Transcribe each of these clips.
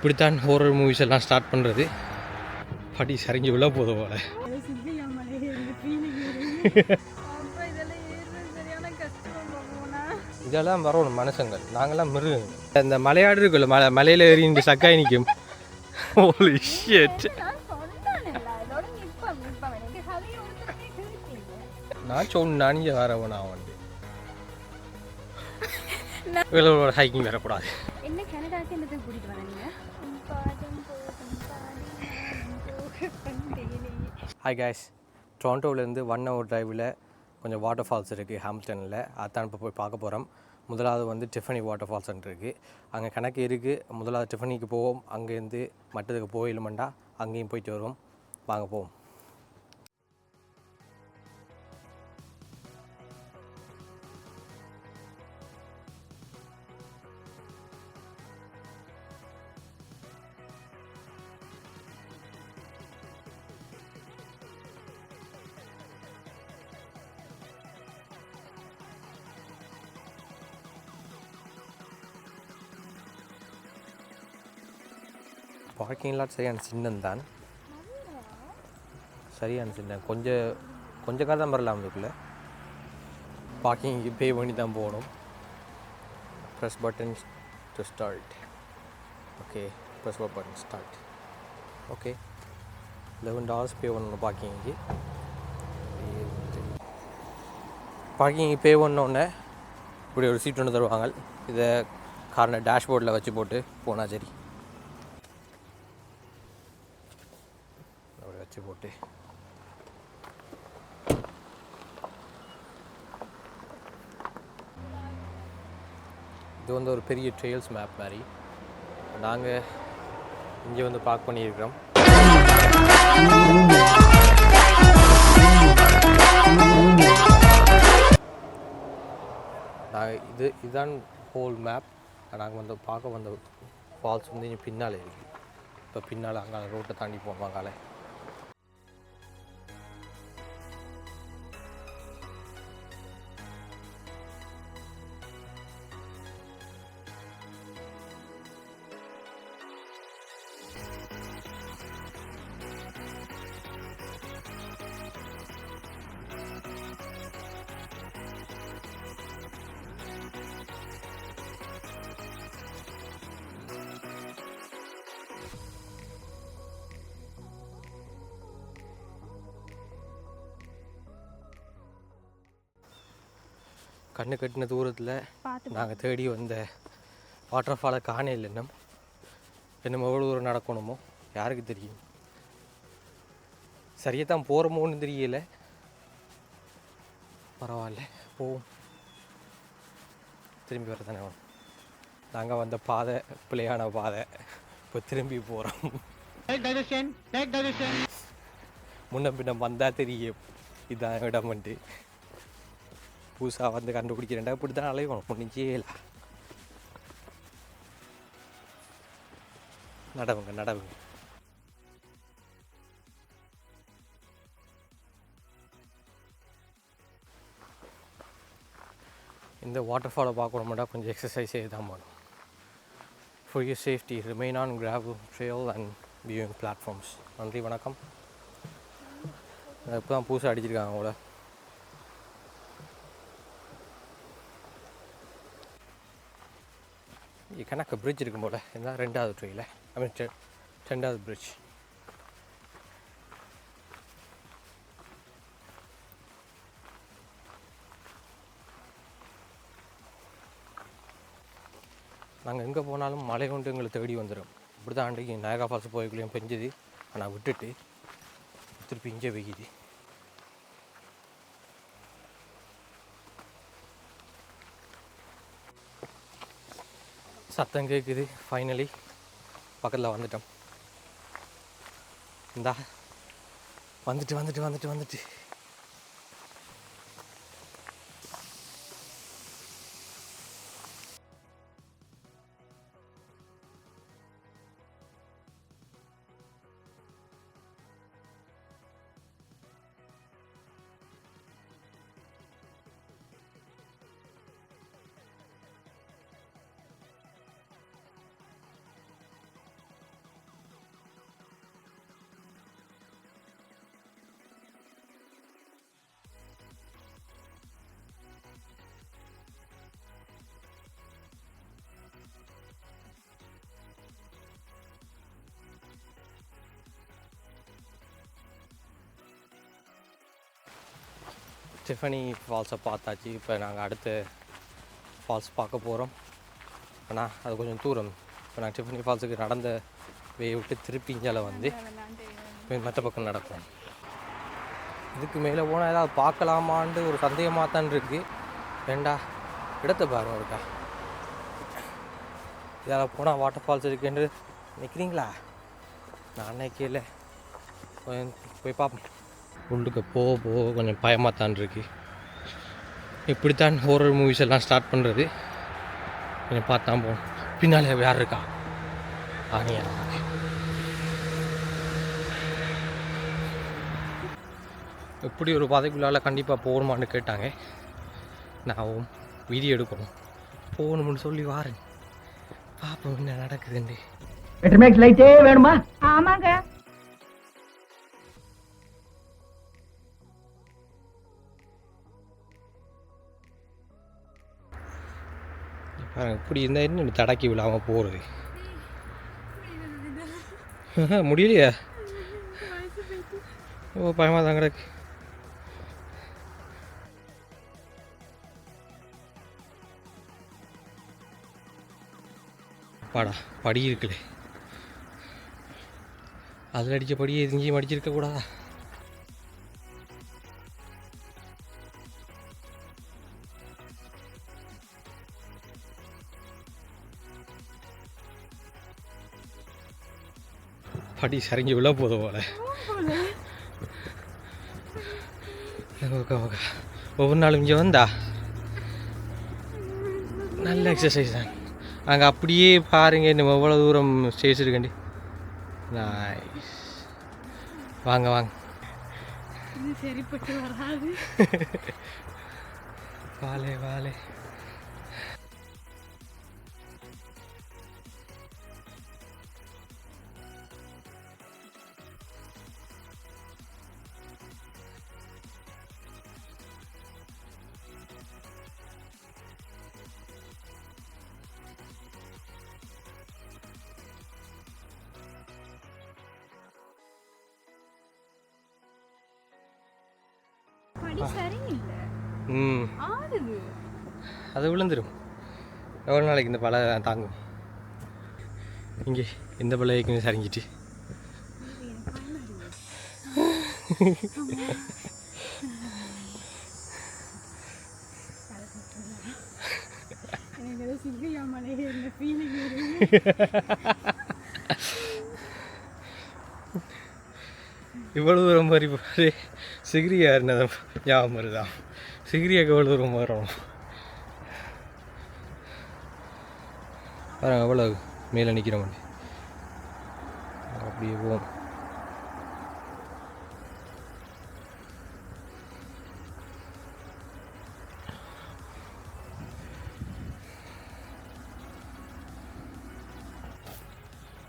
இப்படித்தான் horror movies எல்லாம் start பண்ணுறது படி சரிஞ்சு விழ போதும் போல. இதெல்லாம் வரணும் மனுஷங்கள். நாங்கெல்லாம் மிருகங்கள். இந்த மலையாடு இருக்குல்ல மலை மலையில் ஏறி இந்த சக்காய் நிற்கும். நான் கேட்டீங்க நான் சொன்னா நீங்க வரவனா வந்து. இவளோட ஹைக்கிங் வரக்கூடாது. ஹாய் கேஸ் டொரண்டோவிலேருந்து ஒன் ஹவர் டிரைவில் கொஞ்சம் வாட்டர் ஃபால்ஸ் இருக்குது ஹாம்ப்டனில் அதான் இப்போ போய் பார்க்க போகிறோம் முதலாவது வந்து டிஃபனி வாட்டர் ஃபால்ஸ்ன்னு இருக்குது அங்கே கணக்கு இருக்குது முதலாவது டிஃபனிக்கு போவோம். அங்கேருந்து மற்றதுக்கு போயிலுமெண்டா அங்கேயும் போயிட்டு வருவோம். வாங்க போவோம். பார்க்கிங் லாட் சரியான சின்னம் தான். சரியான சின்னம். கொஞ்சம் கொஞ்சம் காலம் தான் வரலாம் அதுக்குள்ளே. பார்க்கிங்க்கு பே பண்ணி தான் போகணும். Press button to start okay press button start okay eleven dollars பே பண்ணணும் பார்க்கிங்க்கு பார்க்கிங் பே பண்ணோடனே இப்படி ஒரு சீட் ஒன்று தருவாங்க. இதை காரணம் டேஷ்போர்டில் வச்சு போட்டு போனால் சரி. அடைச்சி போட்டு. இது வந்து ஒரு பெரிய ட்ரெயில்ஸ் மேப் மாதிரி. நாங்கள் இங்கே வந்து பார்க் பண்ணியிருக்கிறோம். நாங்கள் இது இதுதான் ஹோல் மேப் நாங்கள் வந்து பார்க்க வந்த ஃபால்ஸ் வந்து இங்கே பின்னால் இருக்குது இப்போ பின்னால் அங்கே ரோட்டை தாண்டி போனோம் அங்கால. கண்ணு கட்டின தூரத்தில் நாங்கள் தேடி வந்த வாட்டர் ஃபாலை காணே இல்லை இன்னும். இன்னும் எவ்வளோ தூரம் நடக்கணுமோ யாருக்கு தெரியும்? சரியாக தான் போகிறோமோன்னு தெரியல. பரவாயில்ல போவோம். திரும்பி வர தானே நாங்கள் வந்த பாதை பிள்ளையான பாதை இப்போ திரும்பி போகிறோம் முன்ன பின்ன வந்தால் தெரியும். இதான் இடம்ன்ட்டு புதுசாக வந்து கண்டுபிடிக்கிறேன்டா. இப்படி தான் அலையணும் ஒன்றும் இல்லை. நடவுங்க நடவுங்க. இந்த வாட்டர் ஃபாலை பார்க்கணுமாட்டா கொஞ்சம் எக்ஸசைஸ் செய்ய தான் பண்ணும் for your safety remain on gravel trail and viewing platforms நன்றி வணக்கம். இப்போ தான் புதுசாக அடிச்சிருக்காங்க கூட கணக்கு பிரிட்ஜ் இருக்கும் போல் இந்த ரெண்டாவது ட்ரீயில் ஐ மீன் ரெண்டாவது பிரிட்ஜ் நாங்கள் எங்கே போனாலும் மழை கொண்டு எங்களை தேடி வந்துடும் இப்படி தான் அன்றைக்கு நாயகா ஃபால்ஸ் போய்க்குள்ளேயும் பெஞ்சது. ஆனால் விட்டுட்டு திருப்பி இங்கே பெய்யுது சத்தம் கேட்குது ஃபைனலி பக்கத்தில் வந்துட்டோம். இந்தா. வந்துட்டு வந்துட்டு வந்துட்டு வந்துட்டு. டிஃபனி ஃபால்ஸை பார்த்தாச்சு. இப்போ நாங்கள் அடுத்த ஃபால்ஸ் பார்க்க போகிறோம் ஆனால் அது கொஞ்சம் தூரம். இப்போ நாங்கள் டிஃபனி ஃபால்ஸுக்கு நடந்த வே விட்டு திருப்பி இஞ்சால வந்து மற்ற பக்கம் நடக்கும் இதுக்கு மேலே போனால் ஏதாவது பார்க்கலாமான்ட்டு ஒரு சந்தேகமாக தான் இருக்குது ஏண்டா இடத்த பாருங்க இருக்கா இதில் போனால் வாட்டர் ஃபால்ஸ் இருக்குன்னு நிற்கிறீங்களா நான் நினைக்கல. போய் பார்ப்போம். உள்ளுக்கு போக போக கொஞ்சம் பயமாக தான் இருக்கு. இப்படித்தான் ஹோரர் மூவிஸ் எல்லாம் ஸ்டார்ட் பண்ணுறது கொஞ்சம் பார்த்தா போகணும் பின்னாலே யார் இருக்கா? ஆனியா. எப்படி ஒரு பாதைக்குள்ளால் கண்டிப்பாக போகணுமான்னு கேட்டாங்க. நான் வீடியோ எடுக்கணும். போகணும்னு சொல்லி வாரேன். பார்ப்போம் என்ன நடக்குதுன்னு. வேணுமா? ஆமாங்க. இப்படி இருந்தால் என்ன தடக்கி விழாமல் போகிறது முடியலையா? ஓ பயமாக தான் கிடக்கு. பாடா படி இருக்குல்ல. அதில் அடித்த படியை எங்கேயும் அடிச்சிருக்க கூடாதா படி சரிஞ்சு விழ போதும் போல. ஓகே ஓகே ஒவ்வொரு நாளும் இங்கே வந்தா? நல்ல எக்ஸசைஸ் தான். அங்கே அப்படியே பாருங்க இன்னும் எவ்வளோ தூரம் ஸ்டேஜ் இருக்கண்டி நைஸ் வாங்க வாங்க. சரிப்பட்டு வராது. வாலே வாலே. ம். அது விழுந்துடும் எவ்வளோ நாளைக்கு இந்த பழ தாங்கும்? இங்கே இந்த பழையக்கு சரிஞ்சிட்டு. எனக்கு இவ்வளோ தூரம் மாதிரி பாரு சிகிரியா இருந்தது ஞாபகம் வருதான் சிகிரியாக்கு எவ்வளோ தூரம் வரணும் பாருங்க எவ்வளோ மேலே நிற்கிறோம் அப்படியே போவோம்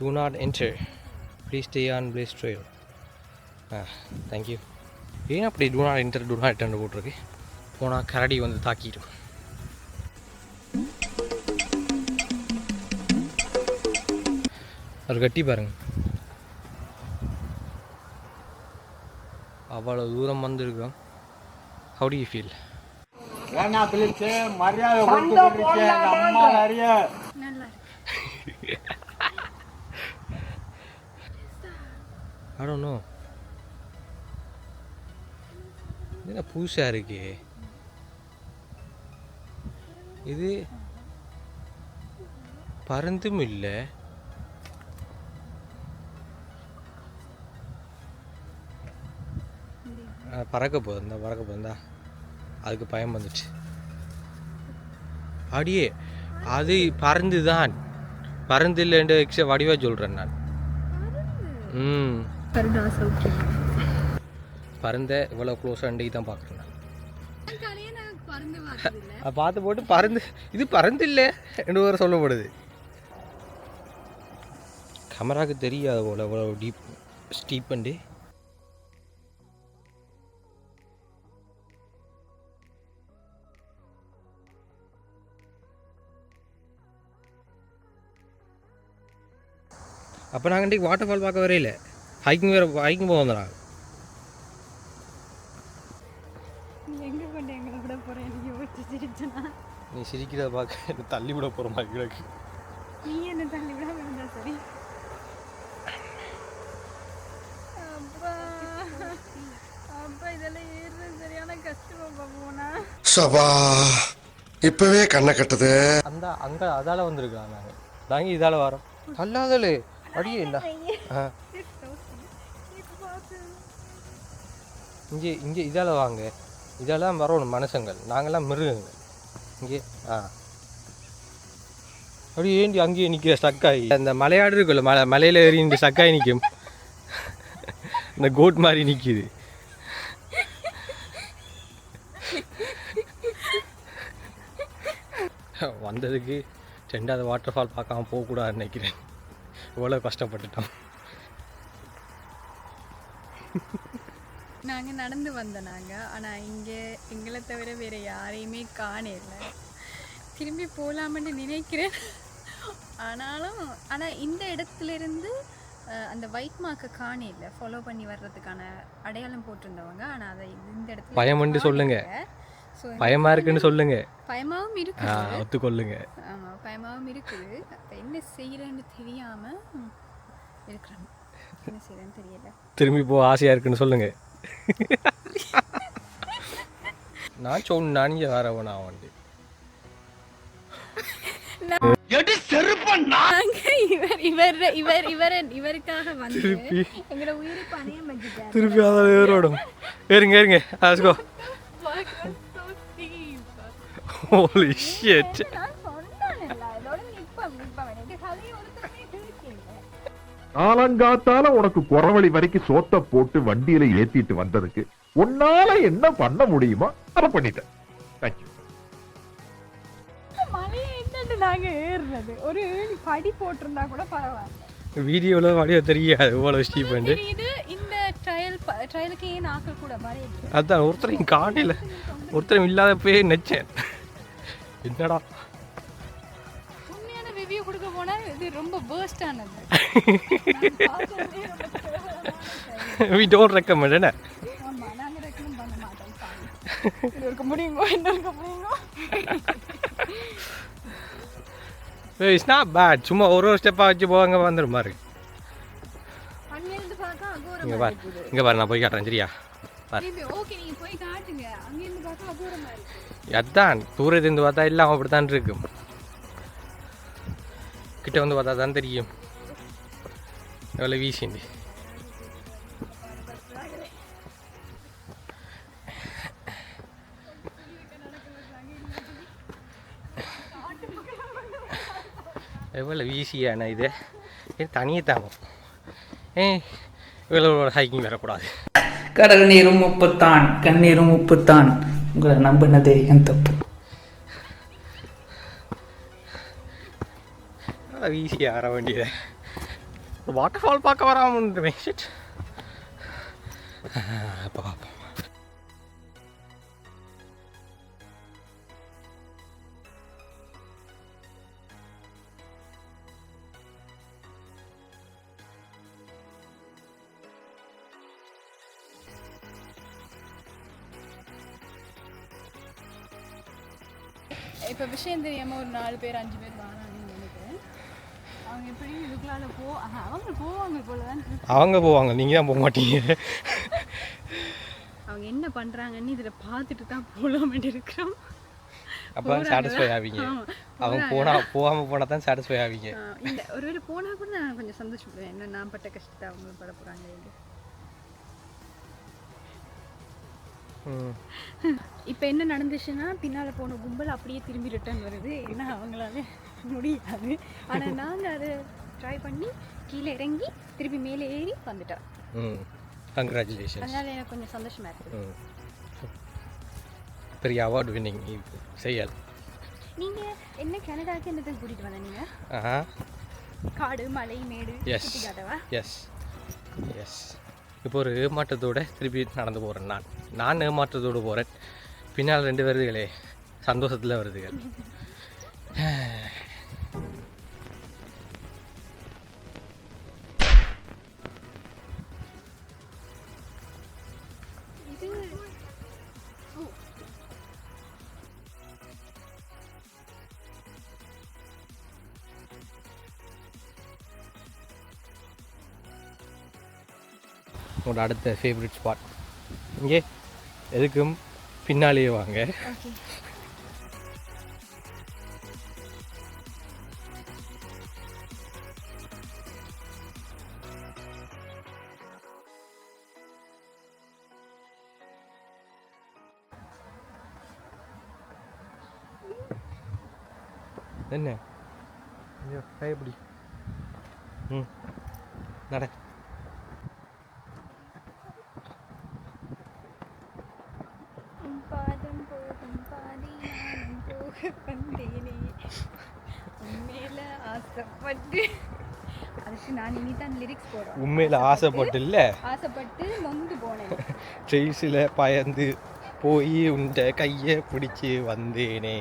Do not enter. Please stay on Blaze Trail. Ah thank you ஏன் அப்படி do not enter do not enter போட்டிருக்கு போனால் கரடி வந்து தாக்கிடும். ஒரு கட்டி பாருங்க. அவ்வளோ தூரம் வந்திருக்கோம். ஹவு டு யூ ஃபீல் ஏன்னா பிள்ளைச்சு மரியாதை கொடுத்து அம்மா நிறைய. நல்லா I don't know. என்ன புதுசாக இருக்கு? இது பறந்தும் இல்லை. பறக்க போகுதுந்தா பறக்க போகுதா அதுக்கு பயம் வந்துச்சு. அடியே அது பறந்து தான் பறந்து இல்லைன்ற வடிவாக சொல்கிறேன் நான் ம் பறந்த இவ்வளோ க்ளோஸாக அண்டைக்கு தான் பார்க்குறேன் நான். பார்த்து போட்டு பறந்து இது பறந்து இல்லை ரெண்டு பேரும் சொல்லப்படுது. கேமராக்கு தெரியாது போல இவ்வளோ டீப் ஸ்டீப் பண்ணி அப்போ நாங்கள் வாட்டர் ஃபால் பார்க்க வரையில ஹைக்கிங் வேறு ஹைக்கிங் போக வந்தோம் நாங்கள் நீ சிரிக்கிறத பார்க்க எனக்கு தள்ளி விட போகிற மாதிரி கிடக்கு. நீ என்ன தள்ளி விடாம இருந்தா சரி. சபா இப்பவே கண்ணை கட்டுது. அந்த அங்கே அதால் வந்திருக்கலாம் நாங்கள் நாங்கள் இதால் வரோம். அல்லாதலே அடியே என்ன ஆ. இங்கே இங்கே இதால் வாங்க. இதெல்லாம் வரணும் மனுஷங்கள். நாங்கள்லாம் மிருகங்கள். இங்கே ஆ. அப்படியே ஏண்டி அங்கேயே நிற்கிற ஸ்டக்காகி அந்த மலையாடு இருக்குல்ல மலை மலையில் ஏறி இந்த ஸ்டக்காகி நிற்கும் இந்த கோட் மாதிரி நிற்கிது வந்ததுக்கு ரெண்டாவது வாட்டர் ஃபால் பார்க்காம போகக்கூடாதுன்னு நினைக்கிறேன். இவ்வளோ கஷ்டப்பட்டுட்டோம். நாங்க நடந்து வந்த நாங்க. ஆனா இங்க எங்களை தவிர வேற யாரையுமே காணல திரும்பி போலாம்னு நினைக்கிறேன். ஆனாலும் ஆனா இந்த இடத்துல இருந்து அஹ், அந்த ஒயிட் மார்க்கை காணல ஃபாலோ பண்ணி வர்றதுக்கான அடையாளம் போட்டிருந்தவங்க. ஆனா அதை இந்த இடத்துல பயமுண்டு சொல்லுங்க. பயமா இருக்குன்னு சொல்லுங்க. பயமாவும் ஆ இருக்குது ஒத்துக்கொள்ளுங்க. ஆமா பயமாவும் இருக்குது. அப்ப என்ன செய்யறேன்னு தெரியாம ம், இருக்கிறேன் என்ன செய்யறேன்னு தெரியல. திரும்பி போக ஆசையாக இருக்குன்னு சொல்லுங்க. நான் சொன்னா நீங்க வேறவனா வந்து நாங்க இவர் இவர் இவர் இவர் இவருக்காக வந்து திருப்பி. உயிரை அதில் ஏறோடும். ஏறுங்க ஏறுங்க. நான் காலங்காத்தால உனக்கு குறவழி வரைக்கும் சோத்த போட்டு வண்டியில ஏத்திட்டு வந்ததுக்கு உன்னால என்ன பண்ண முடியுமோ அதை பண்ணிட்டேன். தேங்க்யூ மலையை என்னட்டு நாங்க ஏறுறது? ஒரு படி போட்டிருந்தா கூட பரவாயில்ல. வீடியோவில் வடிவ தெரியாது இவ்வளோ ஸ்டீப் இது இந்த ட்ரையல் ட்ரையலுக்கு ஏன் ஆக்கள் கூட மாதிரி இருக்கு. அதான் ஒருத்தரையும் காணல. ஒருத்தரும் இல்லாதப்பே நெச்சேன். என்னடா? உண்மையான ரிவ்யூ கொடுக்க போனா இது ரொம்ப வேர்ஸ்ட் ஆனது. வி டோன்ட் ரெக்கமெண்ட் என்ன? இட்ஸ் நாட் பேட் சும்மா ஒரு ஒரு ஸ்டெப்பாக வச்சு போவாங்க வந்துடும் அகோரம் இங்கே பாரு இங்கே பாரு நான் போய் காட்டுறேன் சரியா? பாரு. இருக்கு. அதான் தூரத்துலேருந்து பார்த்தா எல்லாம் அப்படித்தான் இருக்கும் கிட்ட வந்து பார்த்தா தான் தெரியும். எவ்வளோ வீசிண்டு. எவ்வளோ வீசியான இது? இது தனியே தாங்கும். ஏ இவ்வளோ ஹைக்கிங் வரக்கூடாது. கடல் நீரும் உப்புத்தான் கண்ணீரும் உப்புத்தான். உங்களை நம்பினதே என் தப்பு. ஈஸியாக வர வேண்டியது. வாட்டர் ஃபால் பார்க்க வராமல் ஷிட் அப்போ பார்ப்போம். இப்போ விஷயம் தெரியாம ஒரு நாலு பேர் அஞ்சு பேர் அவங்க போவாங்க நீங்கள் தான் போக மாட்டீங்க. அவங்க என்ன பண்றாங்கன்னு இதுல பார்த்துட்டு தான் போலாமட்டு இருக்கிறோம். அப்போ சாட்டிஸ்ஃபை ஆவீங்க. அவங்க போனால் போகாமல் போனால் தான் சாட்டிஸ்ஃபை ஆவீங்க. ஒருவேளை போனா கூட நான் கொஞ்சம் சந்தோஷப்படுவேன். என்ன நான் பட்ட கஷ்டத்தை அவங்க பட போறாங்க. இப்போ என்ன நடந்துச்சுன்னா பின்னால போன கும்பல் அப்படியே திரும்பி ரிட்டர்ன் வருது. ஏன்னா அவங்களால முடியாது. ஆனா நாங்க அதை ட்ரை பண்ணி கீழே இறங்கி திருப்பி மேலே ஏறி வந்துட்டோம். ம். கங்க்ராச்சுலேஷன்ஸ் அதனால எனக்கு கொஞ்சம் சந்தோஷமா இருக்குது. பெரிய அவார்டு வின்னிங் செயல். நீங்க என்ன கனடாக்கு என்னதுக்கு கூட்டிட்டு வந்த நீங்க ஆஹா. காடு மலை மேடு எஸ் எஸ் எஸ் இப்போ ஒரு ஏமாற்றத்தோட திருப்பி நடந்து போகிறேன் நான். நான் ஏமாற்றத்தோடு போகிறேன் பின்னால் ரெண்டு வருதுகளே சந்தோஷத்தில் வருதுகள். உங்களோட அடுத்த ஃபேவரட் ஸ்பாட் இங்கே. எதுக்கும் பின்னாலேயே வாங்க. என்ன? ஐயோ எப்படி ம் நட உன் பாதம் போகும் பாதி நானும் போக வந்தேனே உண்மையில ஆசைப்பட்டு. அதுக்கு நான் இனி தான் லிரிக்ஸ் போடுறேன் உண்மையில் ஆசைப்பட்டு இல்லை ஆசைப்பட்டு நொந்து போனேன். ட்ரெயின்ஸில் பயந்து போய் உண்ட கையை பிடிச்சி வந்தேனே.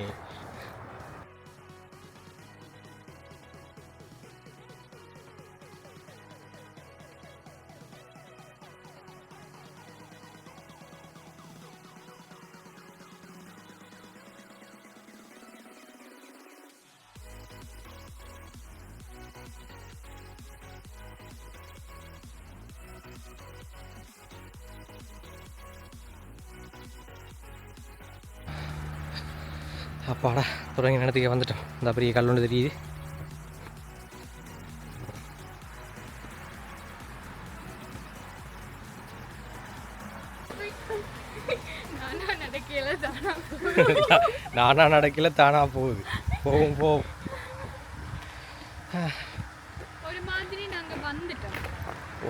அப்பாடா தொடங்கி நேரத்துக்கு வந்துட்டோம். இந்த பெரிய கல் ஒன்று தெரியுது. நானா நடக்கல தானா நானா நடக்கல தானா போகுது. போகும் போகும்.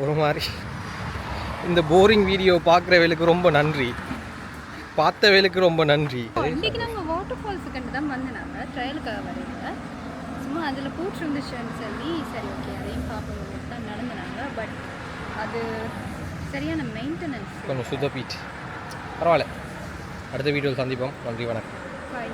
ஒரு மாதிரி இந்த போரிங் வீடியோ பார்க்குறவங்களுக்கு ரொம்ப நன்றி. பார்த்தவங்களுக்கு ரொம்ப நன்றி. இன்னைக்கு நாங்கள் வாட்டர் ஃபால்ஸு கண்டு தான் வந்து நாங்கள் ட்ரையலுக்காக வரையில. சும்மா அதில் பூச்சி இருந்துச்சுன்னு சொல்லி சரி ஓகே அதையும் பார்ப்போம் தான் நடந்துனாங்க. பட் அது சரியான மெயின்டெனன்ஸ் கொஞ்சம் சுத்தப்பீட் பரவாயில்ல. அடுத்த வீடியோவில் சந்திப்போம். நன்றி வணக்கம். பாய்